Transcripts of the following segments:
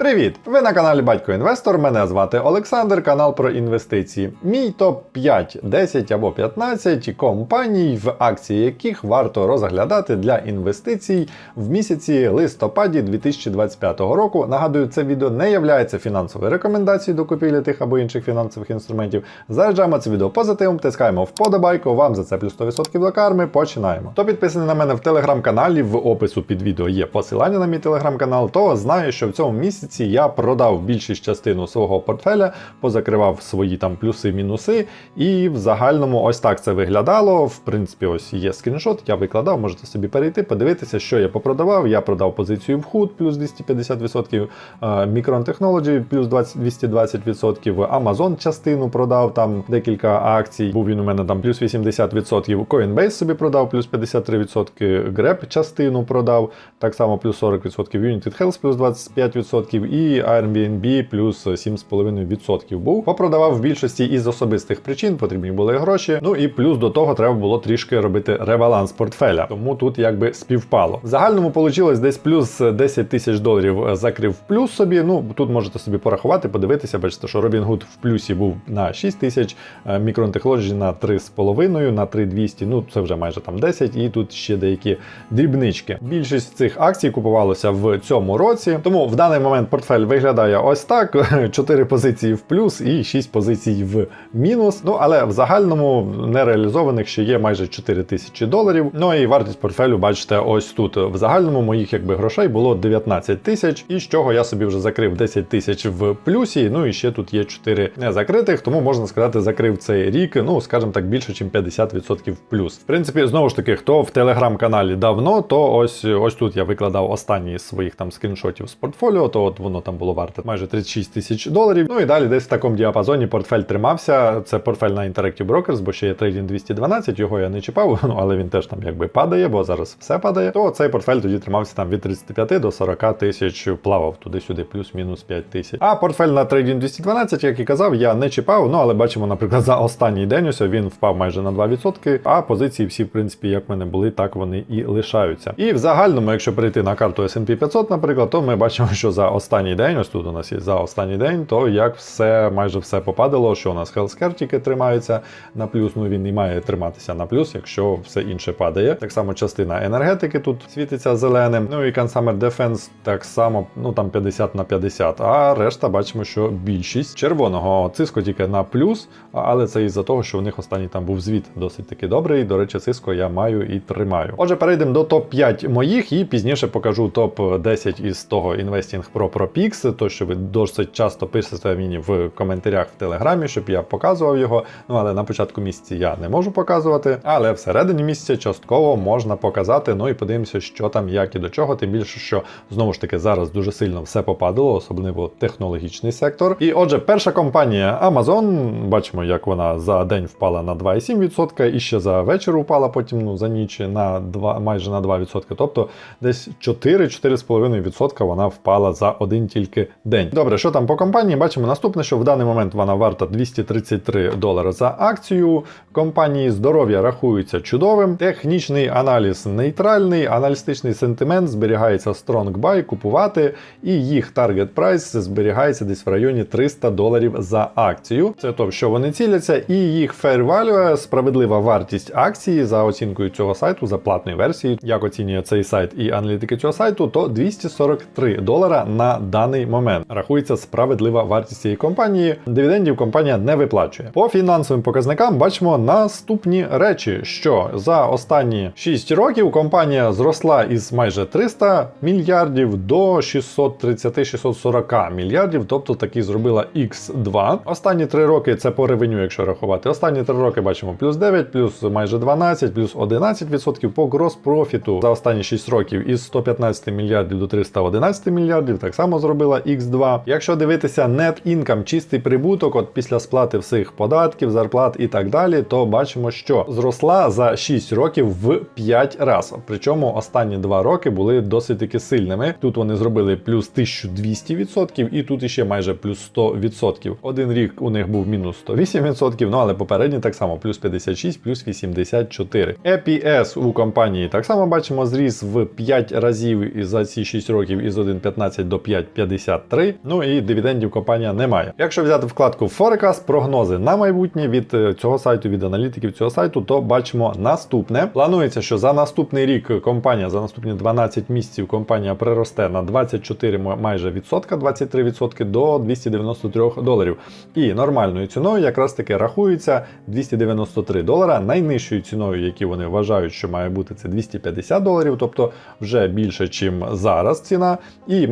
Привіт! Ви на каналі Батько Інвестор. Мене звати Олександр, канал про інвестиції. Мій топ 5, 10 або 15 компаній, в акції яких варто розглядати для інвестицій в місяці листопаді 2025 року. Нагадую, це відео не є фінансовою рекомендацією до купівлі тих або інших фінансових інструментів. Заряджаємо це відео позитивом, тискаємо вподобайку. Вам за це плюс 100% до карми. Починаємо. Хто підписаний на мене в телеграм-каналі, в опису під відео є посилання на мій телеграм-канал, то знає, що в цьому місяці я продав більшість частину свого портфеля, позакривав свої там плюси-мінуси, і в загальному ось так це виглядало. В принципі, ось є скріншот, я викладав, можете собі перейти, подивитися, що я попродавав. Я продав позицію в худ плюс 250%, е, Micron Technology плюс 20, 220%, Amazon частину продав, там декілька акцій. Був він у мене там плюс 80%, Coinbase собі продав, плюс 53%, Grab частину продав, так само плюс 40%, United Health плюс 25% і Airbnb плюс 7,5% був. Попродавав в більшості із особистих причин, потрібні були гроші. Ну і плюс до того треба було трішки робити ребаланс портфеля. Тому тут якби співпало. В загальному вийшло десь плюс 10 тисяч доларів е, закрив плюс собі. Ну тут можете собі порахувати, подивитися. Бачите, що Robinhood в плюсі був на 6 тисяч, е, Micron Technology на 3,5, на 3,200, ну це вже майже там 10, і тут ще деякі дрібнички. Більшість цих акцій купувалося в цьому році, тому в даний момент портфель виглядає ось так: 4 позиції в плюс і 6 позицій в мінус. Ну але в загальному нереалізованих ще є майже 4 тисячі доларів. Ну і вартість портфелю, бачите, ось тут. В загальному моїх якби грошей було 19 тисяч, і з чого я собі вже закрив 10 тисяч в плюсі. Ну і ще тут є 4 незакритих, тому можна сказати, закрив цей рік, ну скажімо так, більше, ніж 50% в плюс. В принципі, знову ж таки, хто в телеграм-каналі давно, то ось ось тут я викладав останні з своїх там скріншотів з портфоліо, то от воно там було варте майже 36 тисяч доларів. Ну і далі десь в такому діапазоні портфель тримався. Це портфель на Interactive Brokers, бо ще є Trading 212, його я не чіпав, ну але він теж там якби падає, бо зараз все падає. То цей портфель тоді тримався там від 35 до 40 тисяч, плавав туди-сюди, плюс-мінус 5 тисяч. А портфель на Trading 212, як і казав, я не чіпав. Ну але бачимо, наприклад, за останній день ось він впав майже на 2%, а позиції всі, в принципі, як в мене були, так вони і лишаються. І в загальному, якщо перейти на карту S&P 500, наприклад, то ми бачимо, що за останній день, ось тут у нас є за останній день, то як все майже все попадало, що у нас Healthcare тільки тримається на плюс, ну він і має триматися на плюс, якщо все інше падає. Так само частина енергетики тут світиться зеленим. Ну і Consumer Defense так само, ну там 50 на 50. А решта бачимо, що більшість червоного циско тільки на плюс, але це із-за того, що у них останній там був звіт досить таки добрий. До речі, циско я маю і тримаю. Отже, перейдемо до топ-5 моїх і пізніше покажу топ-10 із того Investing Pro Pro Pix, то що ви досить часто пишете мені в коментарях в телеграмі, щоб я показував його. Ну але на початку місяця я не можу показувати. Але всередині місяця частково можна показати. Ну і подивимося, що там, як і до чого. Тим більше, що знову ж таки зараз дуже сильно все попадало, особливо технологічний сектор. І отже, перша компанія Amazon, бачимо, як вона за день впала на 2,7%, і ще за вечір упала потім ну, за ніч на 2, майже на 2%. Тобто десь 4-4,5% вона впала за один тільки день. Добре, що там по компанії? Бачимо наступне, що в даний момент вона варта 233 долари за акцію. Компанії здоров'я рахується чудовим. Технічний аналіз нейтральний, аналістичний сентимент зберігається strong buy, купувати, і їх target price зберігається десь в районі 300 доларів за акцію. Це то, що вони ціляться, і їх fair value, справедлива вартість акції за оцінкою цього сайту, за платною версією, як оцінює цей сайт і аналітики цього сайту, то 243 долара на даний момент. Рахується справедлива вартість цієї компанії. Дивідендів компанія не виплачує. По фінансовим показникам бачимо наступні речі, що за останні 6 років компанія зросла із майже 300 мільярдів до 630-640 мільярдів, тобто таки зробила X2. Останні 3 роки це по ревеню, якщо рахувати. Останні 3 роки бачимо плюс 9, плюс майже 12, плюс 11% по грос-профіту за останні 6 років із 115 мільярдів до 311 мільярдів, так само зробила X2. Якщо дивитися net income, чистий прибуток, от після сплати всіх податків, зарплат і так далі, то бачимо, що зросла за 6 років в 5 разів. Причому останні 2 роки були досить таки сильними. Тут вони зробили плюс 1200% і тут іще майже плюс 100%. Один рік у них був мінус 108%, ну але попередній так само плюс 56, плюс 84. EPS у компанії так само бачимо зріс в 5 разів за ці 6 років із 1,15 до 105,53. Ну і дивідендів компанія не має. Якщо взяти вкладку Forecast, прогнози на майбутнє від е, цього сайту, від аналітиків цього сайту, то бачимо наступне. Планується, що за наступний рік компанія за наступні 12 місяців компанія приросте на 24 майже відсотка, 23 відсотки до 293 доларів. І нормальною ціною якраз таки рахується 293 долара. Найнижчою ціною, які вони вважають, що має бути, це 250 доларів, тобто вже більше, чим зараз ціна. І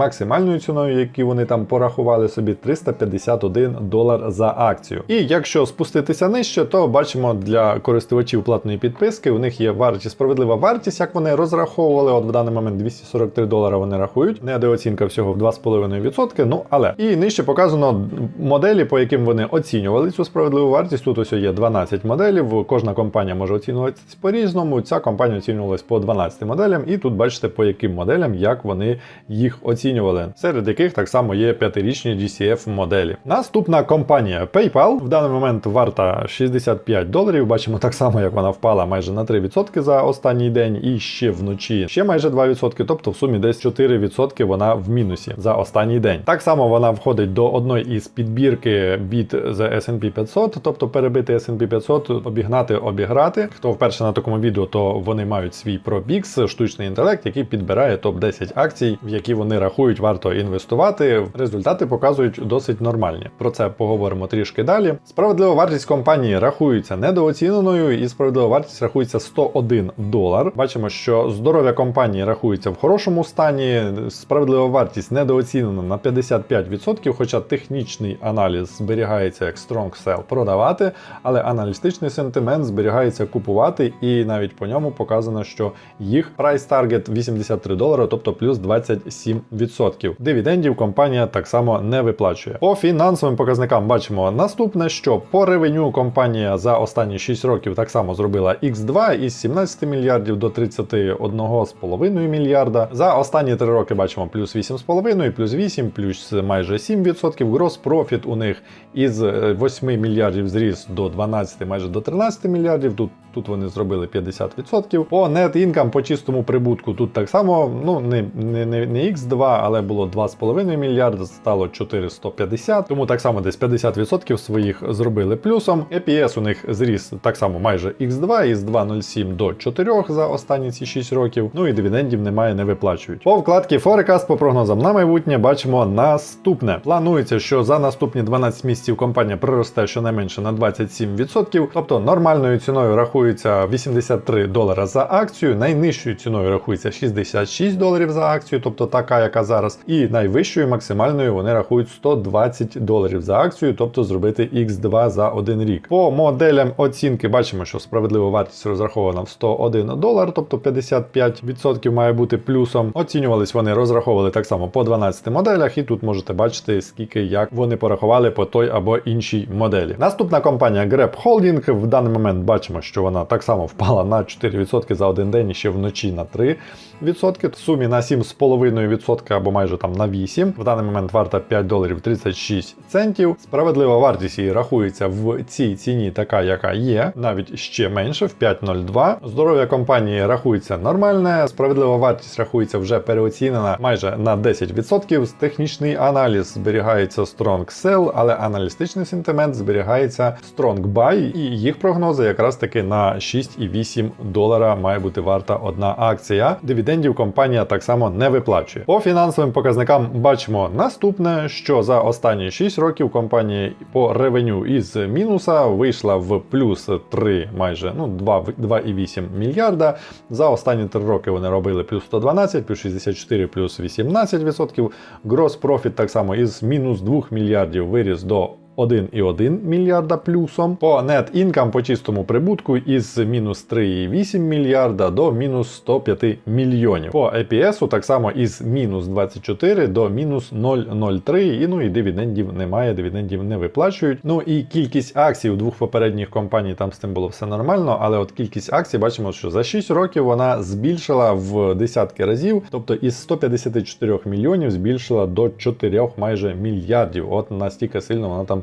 максимальною ціною, які вони там порахували собі, 351 долар за акцію. І якщо спуститися нижче, то бачимо для користувачів платної підписки, у них є вартість, справедлива вартість, як вони розраховували. От в даний момент 243 долара вони рахують. Недооцінка всього в 2,5%. Ну але і нижче показано моделі, по яким вони оцінювали цю справедливу вартість. Тут ось є 12 моделів. Кожна компанія може оцінюватися по-різному. Ця компанія оцінювалась по 12 моделям, і тут бачите, по яким моделям, як вони їх оцінювали. Серед яких так само є п'ятирічні GCF моделі. Наступна компанія PayPal в даний момент варта 65 доларів. Бачимо так само, як вона впала майже на 3% за останній день, і ще вночі ще майже 2%, тобто в сумі десь 4% вона в мінусі за останній день. Так само вона входить до одної із підбірки від The S&P 500, тобто перебити S&P 500, обігнати, обіграти. Хто вперше на такому відео, то вони мають свій ProBix, штучний інтелект, який підбирає топ-10 акцій, в які вони рахують варто інвестувати. Результати показують досить нормальні. Про це поговоримо трішки далі. Справедлива вартість компанії рахується недооціненою, і справедлива вартість рахується 101 долар. Бачимо, що здоров'я компанії рахується в хорошому стані. Справедлива вартість недооцінена на 55%, хоча технічний аналіз зберігається як strong sell продавати, але аналістичний сентимент зберігається купувати, і навіть по ньому показано, що їх прайс таргет 83 долари, тобто плюс 27%. Дивідендів компанія так само не виплачує. По фінансовим показникам бачимо наступне, що по ревеню компанія за останні 6 років так само зробила X2 із 17 мільярдів до 31,5 мільярда. За останні 3 роки бачимо плюс 8,5, плюс 8, плюс майже 7%. Грос профіт у них із е, 8 мільярдів зріс до 12, майже до 13 мільярдів. Тут Тут вони зробили 50%. По net income, по чистому прибутку, тут так само, ну не, не, не, не X2, але було 2,5 мільярда, стало 450, тому так само десь 50% своїх зробили плюсом. EPS у них зріс так само майже X2 із 2,07 до 4 за останні ці 6 років. Ну і дивідендів немає, не виплачують. По вкладці Forecast по прогнозам на майбутнє бачимо наступне. Планується, що за наступні 12 місяців компанія приросте щонайменше на 27%, тобто нормальною ціною рахується 83 долара за акцію, найнижчою ціною рахується 66 доларів за акцію, тобто така, яка зараз, і найвищою максимальною вони рахують 120 доларів за акцію, тобто зробити X2 за один рік. По моделям оцінки бачимо, що справедлива вартість розрахована в 101 долар, тобто 55% має бути плюсом. Оцінювались вони, розраховували так само по 12 моделях, і тут можете бачити, скільки як вони порахували по той або іншій моделі. Наступна компанія Grab Holding. В даний момент бачимо, що вона так само впала на 4% за один день і ще вночі на 3%. В сумі на 7,5% або майже там на 8%. В даний момент варта 5 доларів 36 центів. Справедлива вартість її рахується в цій ціні, така, яка є, навіть ще менше, в 5,02. Здоров'я компанії рахується нормальне. Справедлива вартість рахується вже переоцінена майже на 10%. Технічний аналіз зберігається Strong Sell, але аналістичний сентимент зберігається Strong Buy, і їх прогнози якраз таки на 6,8 долара має бути варта одна акція. Дивідендів компанія так само не виплачує. По фінансовим показникам бачимо наступне, що за останні 6 років компанія по ревеню із мінуса вийшла в плюс 3 майже ну 2,8 мільярда. За останні 3 роки вони робили плюс 112, плюс 64, плюс 18%. Грос профіт так само із мінус 2 мільярдів виріс до 1,1 мільярда плюсом. По net income по чистому прибутку із мінус 3,8 мільярда до мінус 105 мільйонів. По EPS так само із мінус 24 до мінус 0,03. І ну і дивідендів немає, дивідендів не виплачують. Ну і кількість акцій у двох попередніх компаній там з тим було все нормально, але от кількість акцій бачимо, що за 6 років вона збільшила в десятки разів, тобто із 154 мільйонів збільшила до 4 майже мільярдів. От настільки сильно вона там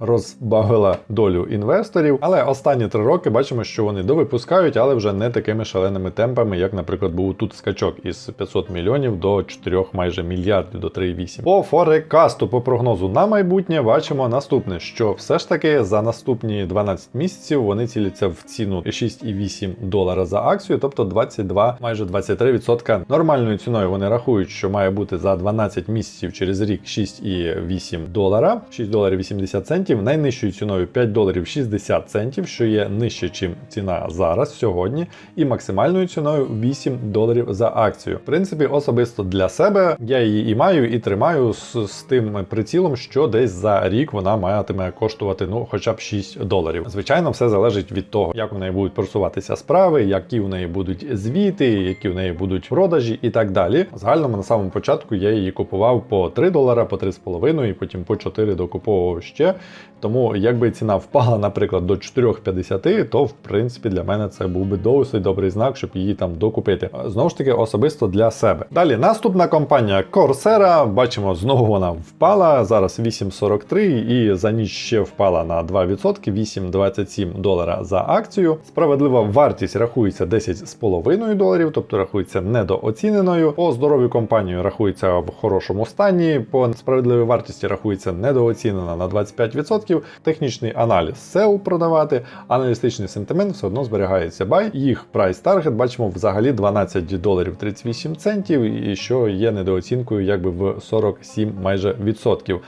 розбавила долю інвесторів. Але останні три роки бачимо, що вони довипускають, але вже не такими шаленими темпами, як, наприклад, був тут скачок із 500 мільйонів до 4 майже мільярдів до 3,8. По форекасту, по прогнозу на майбутнє, бачимо наступне: що все ж таки за наступні 12 місяців вони ціляться в ціну 6,8 долара за акцію, тобто 22, майже 23%. Нормальною ціною вони рахують, що має бути за 12 місяців через рік 6,8 долара, 6 доларів 80 центів. Найнижчою ціною 5 доларів 60 центів, що є нижче, чим ціна зараз сьогодні, і максимальною ціною 8 доларів за акцію. В принципі, особисто для себе я її і маю, і тримаю з, з тим прицілом, що десь за рік вона матиме коштувати ну, хоча б 6 доларів. Звичайно, все залежить від того, як у неї будуть просуватися справи, які у неї будуть звіти, які в неї будуть продажі і так далі. В Загальному на самому початку я її купував по 3 долара, по 3,5 і потім по 4 докуповував ще. Тому якби ціна впала, наприклад, до 4,50, то в принципі для мене це був би досить добрий знак, щоб її там докупити. Знову ж таки, особисто для себе. Далі наступна компанія Coursera, бачимо, знову вона впала. Зараз 8,43 і за ніч ще впала на 2%, 8,27 долара за акцію. Справедлива вартість рахується 10,5 доларів, тобто рахується недооціненою. По здоров'ю компанію рахується в хорошому стані. По справедливій вартості рахується недооцінена на 25%. Технічний аналіз SEO продавати, аналістичний сентимент все одно зберігається бай. Їх прайс таргет бачимо взагалі 12 доларів 38 центів, і що є недооцінкою якби в 47 майже відсотків.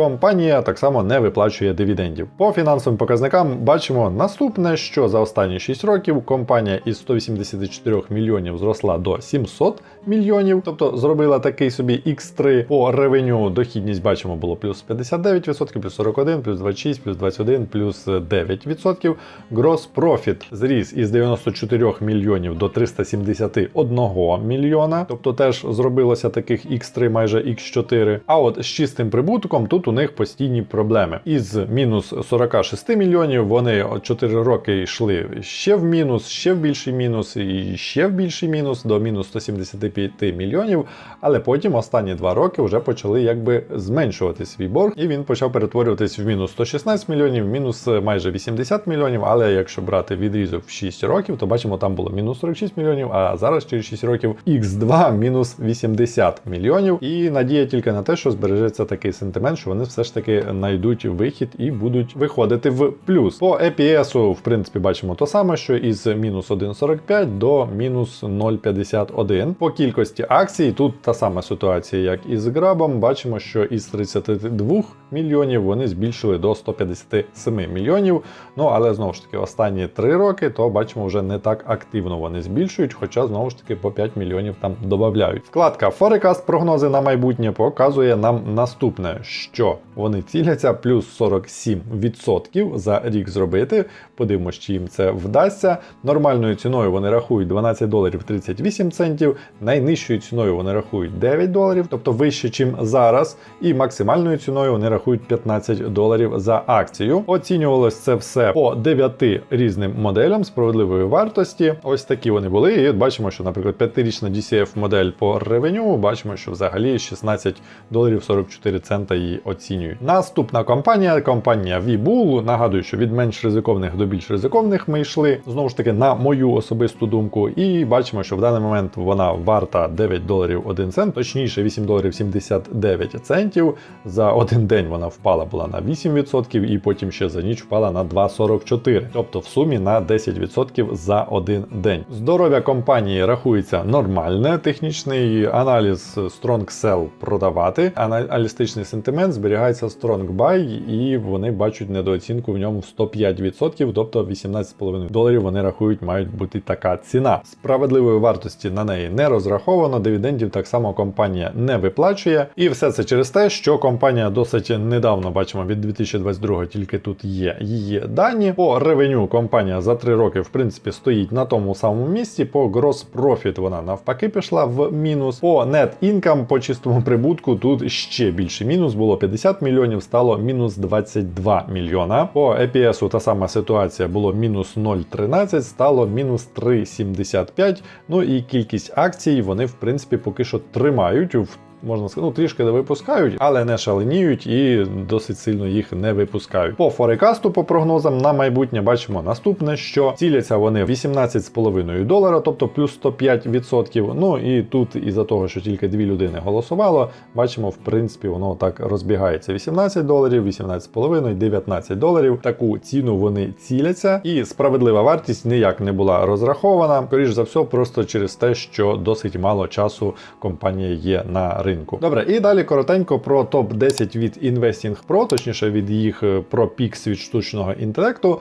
Компанія так само не виплачує дивідендів. По фінансовим показникам бачимо наступне, що за останні 6 років компанія із 184 мільйонів зросла до 700 мільйонів, тобто зробила такий собі X3 по ревеню. Дохідність бачимо було плюс 59%, плюс 41, плюс 26, плюс 21, плюс 9%. Gross Profit зріс із 94 мільйонів до 371 мільйона, тобто теж зробилося таких X3 майже X4. А от з чистим прибутком тут у них постійні проблеми. Із мінус 46 мільйонів вони 4 роки йшли ще в мінус, ще в більший мінус, і ще в більший мінус до мінус 175 мільйонів. Але потім останні 2 роки вже почали якби зменшувати свій борг, і він почав перетворюватись в мінус 116 мільйонів, мінус майже 80 мільйонів. Але якщо брати відрізок в 6 років, то бачимо, там було мінус 46 мільйонів, а зараз через 6 років X2 мінус 80 мільйонів. І надія тільки на те, що збережеться такий сентимент, що вони все ж таки знайдуть вихід і будуть виходити в плюс. По EPS, в принципі, бачимо то саме, що із мінус 1,45 до мінус 0,51. По кількості акцій тут та сама ситуація, як і з грабом. Бачимо, що із 32 мільйонів вони збільшили до 157 мільйонів. Ну але знову ж таки, останні 3 роки, то бачимо, вже не так активно вони збільшують, хоча знову ж таки по 5 мільйонів там додають. Вкладка Forecast прогнози на майбутнє показує нам наступне, що вони ціляться плюс 47% за рік зробити. Подивимось, чи їм це вдасться. Нормальною ціною вони рахують 12 доларів 38 центів. Найнижчою ціною вони рахують 9 доларів, тобто вище, чим зараз. І максимальною ціною вони рахують 15 доларів за акцію. Оцінювалось це все по 9 різним моделям справедливої вартості. Ось такі вони були. І от бачимо, що, наприклад, 5-річна DCF модель по ревеню, бачимо, що взагалі 16 доларів 44 цента її оцінюють. Наступна компанія, компанія VBull. Нагадую, що від менш ризиковних до більш ризиковних ми йшли. Знову ж таки, на мою особисту думку, і бачимо, що в даний момент вона варта 9 доларів 1 цент, точніше 8 доларів 79 центів. За один день вона впала була на 8%, і потім ще за ніч впала на 2,44%. Тобто в сумі на 10% за один день. Здоров'я компанії рахується нормальне, технічний аналіз Strong Sell продавати, аналістичний сентимент зберігається Strong Buy, і вони бачать недооцінку в ньому в 105%, тобто 18,5 доларів вони рахують, мають бути така ціна. Справедливої вартості на неї не розраховано, дивідендів так само компанія не виплачує. І все це через те, що компанія досить недавно бачимо від 2022 тільки тут є її дані. По ревеню компанія за 3 роки, в принципі, стоїть на тому самому місці. По Gross Profit вона навпаки пішла в мінус. По Net Income, по чистому прибутку, тут ще більше мінус було 50 мільйонів, стало мінус 22 мільйона. По EPS та сама ситуація було мінус 0,13, стало мінус 3,75. Ну і кількість акцій вони, в принципі, поки що тримають в можна сказати, ну трішки не випускають, але не шаленіють і досить сильно їх не випускають. По форекасту, по прогнозам на майбутнє, бачимо наступне, що ціляться вони 18,5 долара, тобто плюс 105%. Ну і тут, із-за того, що тільки дві людини голосувало, бачимо, в принципі, воно так розбігається. 18 доларів, 18,5, 19 доларів. Таку ціну вони ціляться, і справедлива вартість ніяк не була розрахована. Скоріш за все, просто через те, що досить мало часу компанія є на ринку. Добре, і далі коротенько про топ 10 від Investing Pro, точніше від їх е, про пікс від штучного інтелекту.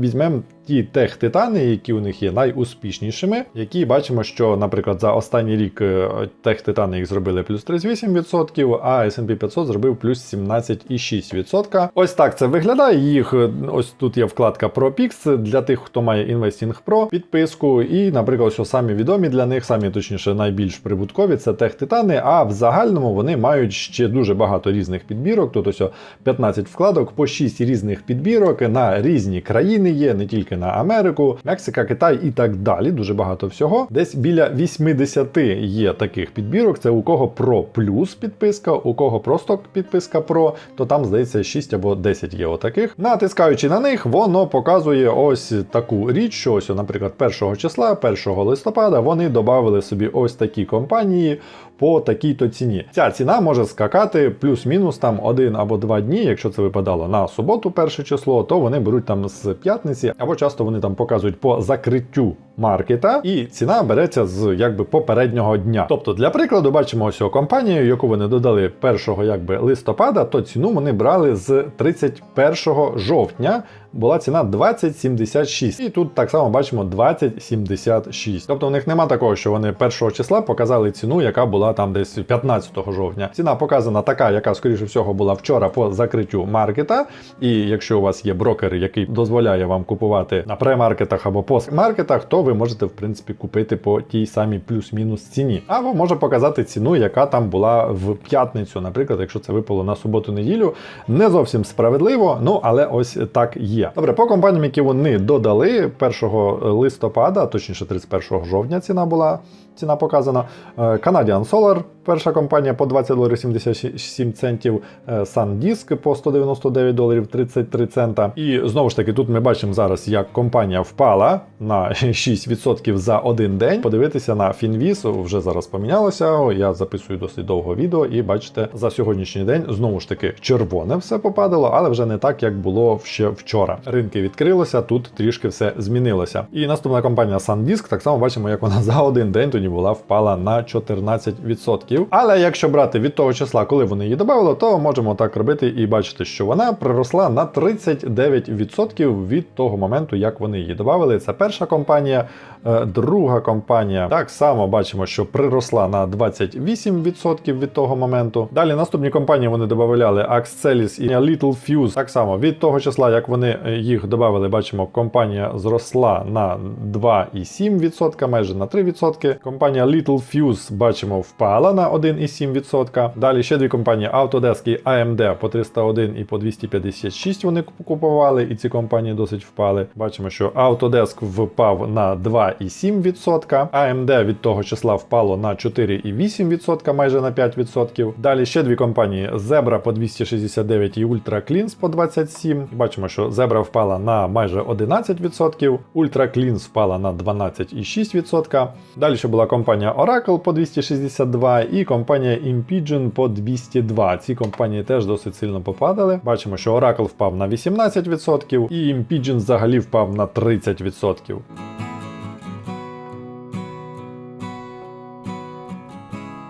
Візьмемо ті тех-титани, які у них є найуспішнішими, які бачимо, що, наприклад, за останній рік е, тех-титани їх зробили плюс 38%, а S&P 500 зробив плюс 17,6%. Ось так це виглядає. Їх е, ось тут є вкладка про Pix для тих, хто має Investing Pro, підписку. І, наприклад, що самі відомі для них, самі точніше найбільш прибуткові це тех-титани. А в загальному вони мають ще дуже багато різних підбірок. Тут ось 15 вкладок по 6 різних підбірок на різні країни є, не тільки на Америку, Мексика, Китай і так далі. Дуже багато всього. Десь біля 80 є таких підбірок. Це у кого Pro плюс підписка, у кого просто підписка Pro, то там здається 6 або 10 є отаких. Натискаючи на них, воно показує ось таку річ, що ось, наприклад, 1 числа, 1 листопада, вони додали собі ось такі компанії по такій-то ціні. Ця ціна може скакати плюс-мінус там один або два дні. Якщо це випадало на суботу, перше число, то вони беруть там з п'ятниці, або часто вони там показують по закриттю маркета, і ціна береться з якби попереднього дня. Тобто, для прикладу, бачимо ось компанію, яку вони додали 1 якби листопада, то ціну вони брали з 31 жовтня. Була ціна 20,76. І тут так само бачимо 20,76. Тобто в них нема такого, що вони 1 числа показали ціну, яка була там десь 15 жовтня. Ціна показана така, яка, скоріше всього, була вчора по закриттю маркета. І якщо у вас є брокер, який дозволяє вам купувати на премаркетах або постмаркетах, то ви можете в принципі купити по тій самій плюс-мінус ціні. Або може показати ціну, яка там була в п'ятницю, наприклад, якщо це випало на суботу-неділю. Не зовсім справедливо, ну але ось так є. Добре, по компаніям, які вони додали 1 листопада, точніше 31 жовтня ціна була. Ціна показана. Е, Canadian Solar, перша компанія по 20 доларів 77 центів, е, SanDisk по 199 доларів 33 цента. І знову ж таки, тут ми бачимо зараз, як компанія впала на 6% за один день. Подивитися на Finviz, вже зараз помінялося. Я записую досить довго відео, і бачите, за сьогоднішній день знову ж таки червоне все попадало, але вже не так, як було ще вчора. Ринки відкрилося, тут трішки все змінилося. І наступна компанія SanDisk, так само бачимо, як вона за один день тоді була впала на 14%. Але якщо брати від того числа, коли вони її додали, то можемо так робити і бачити, що вона приросла на 39% від того моменту, як вони її додали. Це перша компанія. Е, Друга компанія так само бачимо, що приросла на 28% від того моменту. Далі наступні компанії вони додавали Axcelis і Little Fuse. Так само від того числа, як вони е, їх додали, бачимо, компанія зросла на 2,7%, майже на 3%. Компанія Little Fuse, бачимо, впала на 1,7%. Далі ще дві компанії Autodesk і AMD по 301 і по 256 вони купували, і ці компанії досить впали. Бачимо, що Autodesk впав на 2,7%, AMD від того числа впало на 4,8%, майже на 5%. Далі ще дві компанії Zebra по 269 і Ultra Cleans по 27. Бачимо, що Zebra впала на майже 11%, Ultra Cleans впала на 12,6%. Далі ще була компанія Oracle по 262 і компанія Impigen по 202. Ці компанії теж досить сильно попадали. Бачимо, що Oracle впав на 18% і Impigen взагалі впав на 30%.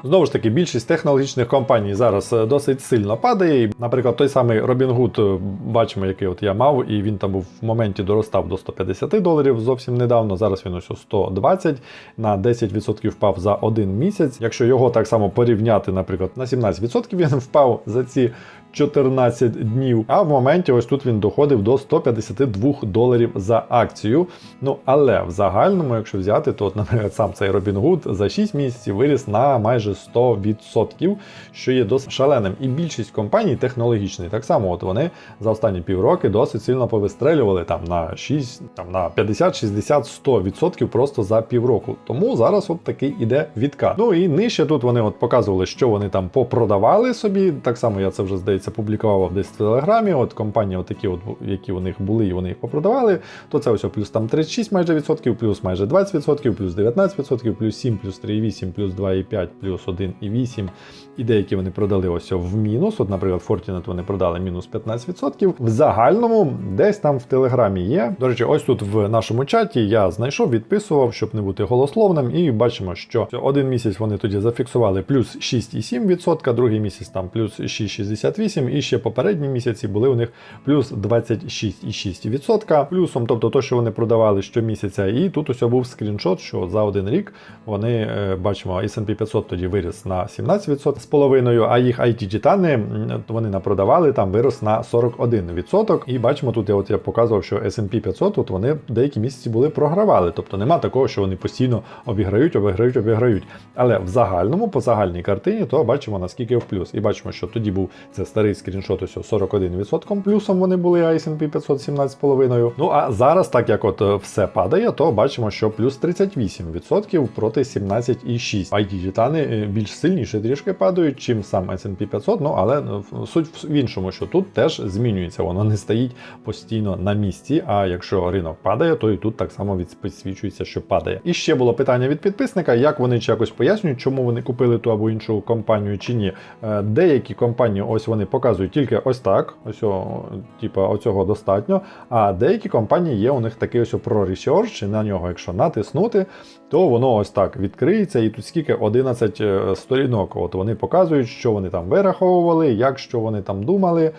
Знову ж таки, більшість технологічних компаній зараз е, досить сильно падає. Наприклад, той самий Robinhood, Гуд, бачимо, який от я мав, і він там був в моменті доростав до 150 доларів зовсім недавно. Зараз він ось у 120 на 10% впав за один місяць. Якщо його так само порівняти, наприклад, на 17% він впав за ці 14 днів. А в моменті ось тут він доходив до 152 доларів за акцію. Ну але в загальному, якщо взяти, то, от, наприклад, сам цей Robinhood за 6 місяців виріс на майже 100%, що є досить шаленим. І більшість компаній технологічних так само, от вони за останні півроки досить сильно повистрелювали там на 6, там на 50, 60, 100% просто за півроку. Тому зараз от такий іде відкат. Ну і нижче тут вони от показували, що вони там попродавали собі. Так само я це вже здається публікував десь в телеграмі. От компанії, от такі, от які у них були, і вони їх попродавали. То це ось плюс там 36 майже відсотків, плюс майже 20%, плюс 19%, плюс 7, плюс 3,8, плюс 2,5, плюс 1,8. І деякі вони продали ось в мінус. От, наприклад, Fortinet вони продали мінус 15%. В загальному десь там в телеграмі є. До речі, ось тут в нашому чаті я знайшов, відписував, щоб не бути голословним, і бачимо, що один місяць вони тоді зафіксували плюс 6,7%, другий місяць там плюс 6,68%, і ще попередні місяці були у них плюс 26,6%. Плюсом, тобто то, що вони продавали щомісяця, і тут ось був скріншот, що за один рік вони е, бачимо, S&P 500 тоді виріс на 17% з половиною, а їх IT титани вони напродавали там вирос на 41%. І бачимо, тут я от я показував, що S&P 500 от вони деякі місяці були програвали. Тобто нема такого, що вони постійно обіграють, обіграють, обіграють. Але в загальному, по загальній картині, то бачимо наскільки в плюс. І бачимо, що тоді був це старий скріншот, ось 41% плюсом вони були, а S&P 500 17,5%. Ну а зараз, так як от е, все падає, то бачимо, що плюс 38% проти 17,6%. IT титани більш сильніше трішки падають, чим сам S&P 500, ну але е, суть в іншому, що тут теж змінюється, воно не стоїть постійно на місці. А якщо ринок падає, то і тут так само від- підсвічується, що падає. І ще було питання від підписника, як вони чи якось пояснюють, чому вони купили ту або іншу компанію чи ні. Е, Деякі компанії, ось вони показують тільки ось так, ось о, типа оцього достатньо. А деякі компанії є у них такий ось про ресерч, і на нього, якщо натиснути, то воно ось так відкриється, і тут скільки 11 е, сторінок. От вони показують, що вони там вираховували, як що вони там думали.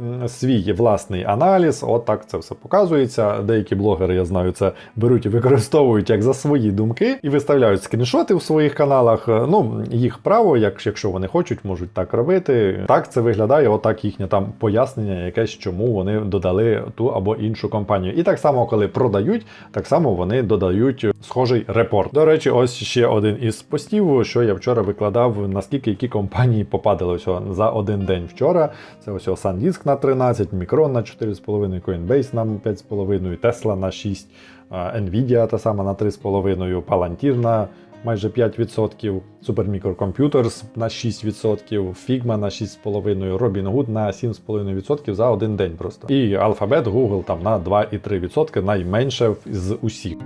М, Свій власний аналіз, от так це все показується. Деякі блогери, я знаю, це беруть і використовують як за свої думки і виставляють скріншоти в своїх каналах. Е, Ну, їх право, як, якщо вони хочуть, можуть так робити. Так це виглядає, отак їхнє там пояснення, якесь, чому вони додали ту або іншу компанію. І так само, коли продають, так само вони додають схожий репорт. До речі, ось ще один із постів, що я вчора викладав, наскільки які компанії попадали ось за один день вчора. Це ось SanDisk на 13, Micron на 4,5, Coinbase на 5,5, Tesla на 6, Nvidia та сама на 3,5, Palantir на майже 5%, Supermicro Computers на 6%, Figma на 6,5%, Robinhood на 7,5% за один день просто. І Alphabet, Google там на 2,3%, найменше з усіх.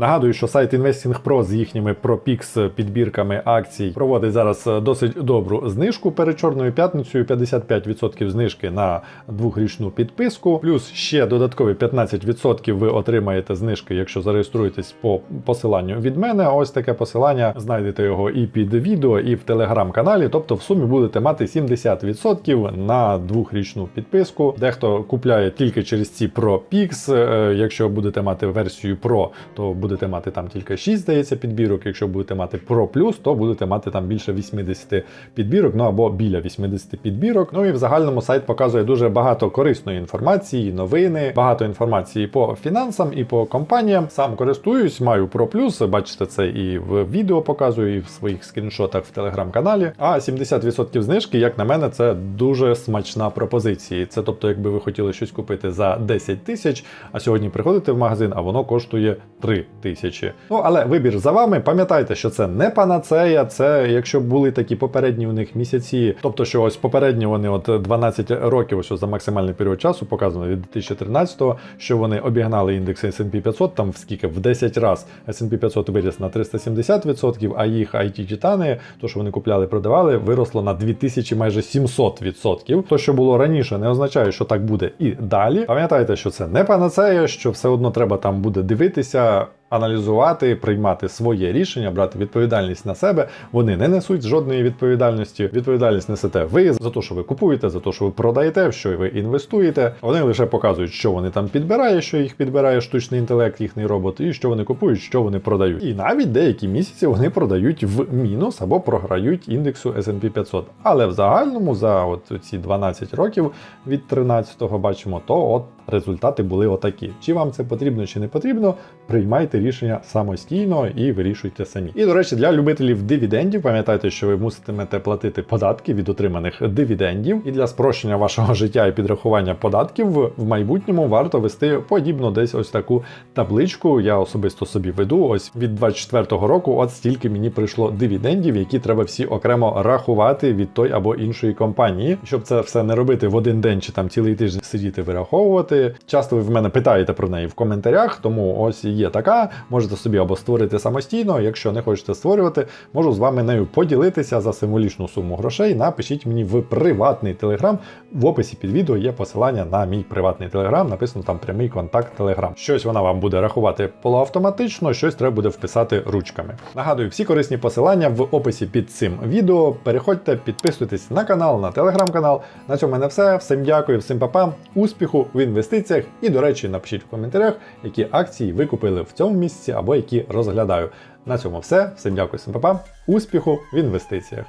Нагадую, що сайт Investing Pro з їхніми ProPix підбірками акцій проводить зараз е, досить добру знижку перед чорною п'ятницею. 55% знижки на двохрічну підписку, плюс ще додаткові 15% ви отримаєте знижки, якщо зареєструєтесь по посиланню від мене. Ось таке посилання знайдете його і під відео, і в телеграм-каналі. Тобто, в сумі будете мати 70% на двохрічну підписку. Дехто купляє тільки через ці ProPix. Е, Якщо будете мати версію Pro, то будете мати там тільки 6, здається, підбірок. Якщо будете мати Pro Plus, то будете мати там більше 80 підбірок, ну або біля 80 підбірок. Ну і в загальному сайт показує дуже багато корисної інформації, новини, багато інформації по фінансам і по компаніям. Сам користуюсь, маю Pro Plus, бачите це і в відео показую, і в своїх скріншотах в телеграм-каналі. А 70% знижки, як на мене, це дуже смачна пропозиція. Це тобто, якби ви хотіли щось купити за 10 тисяч, а сьогодні приходите в магазин, а воно коштує 3 тисячі. Ну але вибір за вами. Пам'ятайте, що це не панацея, це якщо були такі попередні у них місяці, тобто, що ось попередні вони от 12 років, ось за максимальний період часу, показано від 2013-го, що вони обігнали індекс S&P 500, там в скільки в 10 раз S&P 500 виріс на 370%, а їх IT титани, то що вони купляли, продавали, виросло на 2000 майже 700%. То, що було раніше, не означає, що так буде і далі. Пам'ятайте, що це не панацея, що все одно треба там буде дивитися. Аналізувати, приймати своє рішення, брати відповідальність на себе. Вони не несуть жодної відповідальності. Відповідальність несете ви за те, що ви купуєте, за те, що ви продаєте, в що ви інвестуєте. Вони лише показують, що вони там підбирають, що їх підбирає штучний інтелект, їхній робот, і що вони купують, що вони продають. І навіть деякі місяці вони продають в мінус або програють індексу S&P 500. Але в загальному за от ці 12 років від 13-го бачимо, то от результати були отакі. Чи вам це потрібно, чи не потрібно, приймайте рішення самостійно і вирішуйте самі. І до речі, для любителів дивідендів, пам'ятайте, що ви муситимете платити податки від отриманих дивідендів. І для спрощення вашого життя і підрахування податків в майбутньому варто вести подібно десь ось таку табличку. Я особисто собі веду. Ось від 24-го року, от стільки мені прийшло дивідендів, які треба всі окремо рахувати від той або іншої компанії, щоб це все не робити в один день чи там цілий тиждень сидіти вираховувати. Часто ви в мене питаєте про неї в коментарях, тому ось є така. Можете собі або створити самостійно. Якщо не хочете створювати, можу з вами нею поділитися за символічну суму грошей. Напишіть мені в приватний телеграм. В описі під відео є посилання на мій приватний телеграм. Написано там прямий контакт телеграм. Щось вона вам буде рахувати полуавтоматично, щось треба буде вписати ручками. Нагадую, всі корисні посилання в описі під цим відео. Переходьте, підписуйтесь на канал, на телеграм-канал. На цьому в мене все. Всім дякую, всім папа, успіху в інвестиціях. І, до речі, напишіть в коментарях, які акції ви купили в цьому місяці або які розглядаю. На цьому все. Всім дякую, всім папа, успіху в інвестиціях.